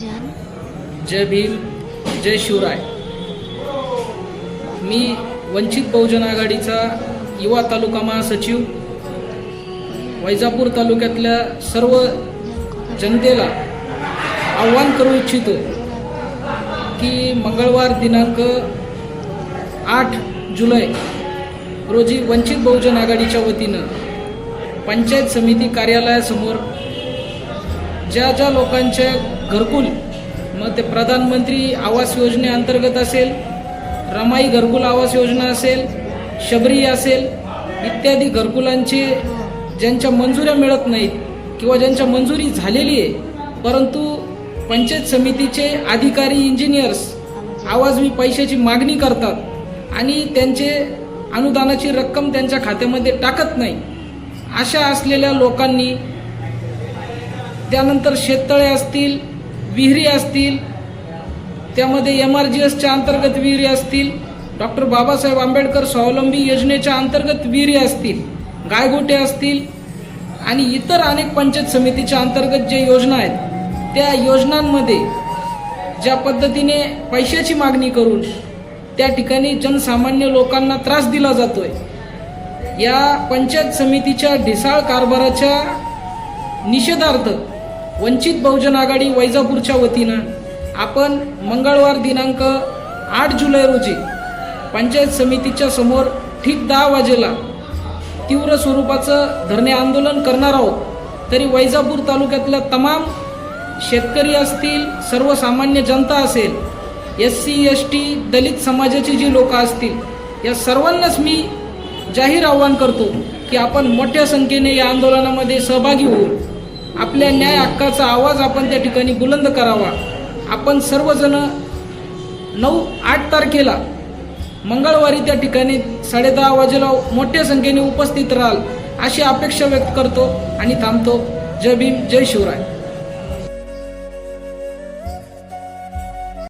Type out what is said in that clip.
जय भीम जय शिवराय. मी वंचित बहुजन आघाडीचा युवा तालुका महासचिव वैजापूर तालुक्यातल्या सर्व जनतेला आव्हान करू इच्छितो की मंगळवार दिनांक आठ जुलै रोजी वंचित बहुजन आघाडीच्या वतीनं पंचायत समिती कार्यालयासमोर ज्या ज्या लोकांच्या घरकुल मग ते प्रधानमंत्री आवास योजनेअंतर्गत असेल रमाई घरकुल आवास योजना असेल शबरी असेल इत्यादी घरकुलांचे ज्यांच्या मंजुऱ्या मिळत नाहीत किंवा ज्यांच्या मंजुरी झालेली आहे परंतु पंचायत समितीचे अधिकारी इंजिनियर्स आवाजवी पैशाची मागणी करतात आणि त्यांचे अनुदानाची रक्कम त्यांच्या खात्यामध्ये टाकत नाही. अशा असलेल्या लोकांनी त्यानंतर शेततळे असतील विहिरी असतील त्यामध्ये एम आर जी एसच्या अंतर्गत विहिरी असतील डॉक्टर बाबासाहेब आंबेडकर स्वावलंबी योजनेच्या अंतर्गत विहिरी असतील गायगोटे असतील आणि इतर अनेक पंचायत समितीच्या अंतर्गत जे योजना आहेत त्या योजनांमध्ये ज्या पद्धतीने पैशाची मागणी करून त्या ठिकाणी जनसामान्य लोकांना त्रास दिला जातोय या पंचायत समितीच्या ढिसाळ कारभाराच्या निषेधार्थ वंचित बहुजन आघाडी वैजापूरच्या वतीनं आपण मंगळवार दिनांक आठ जुलै रोजी पंचायत समितीच्या समोर ठीक दहा वाजेला तीव्र स्वरूपाचं धरणे आंदोलन करणार आहोत. तरी वैजापूर तालुक्यातल्या तमाम शेतकरी असतील सर्वसामान्य जनता असेल एस सी एस टी दलित समाजाची जी लोक असतील या सर्वांनाच मी जाहीर आव्हान करतो की आपण मोठ्या संख्येने या आंदोलनामध्ये सहभागी होऊ आपल्या न्याय हक्काचा आवाज आपण त्या ठिकाणी बुलंद करावा. आपण सर्वजण नऊ आठ तारखेला मंगळवारी त्या ठिकाणी साडेदहा वाजेला मोठ्या संख्येने उपस्थित राहाल अशी अपेक्षा व्यक्त करतो आणि थांबतो. जय भीम जय शिवराय.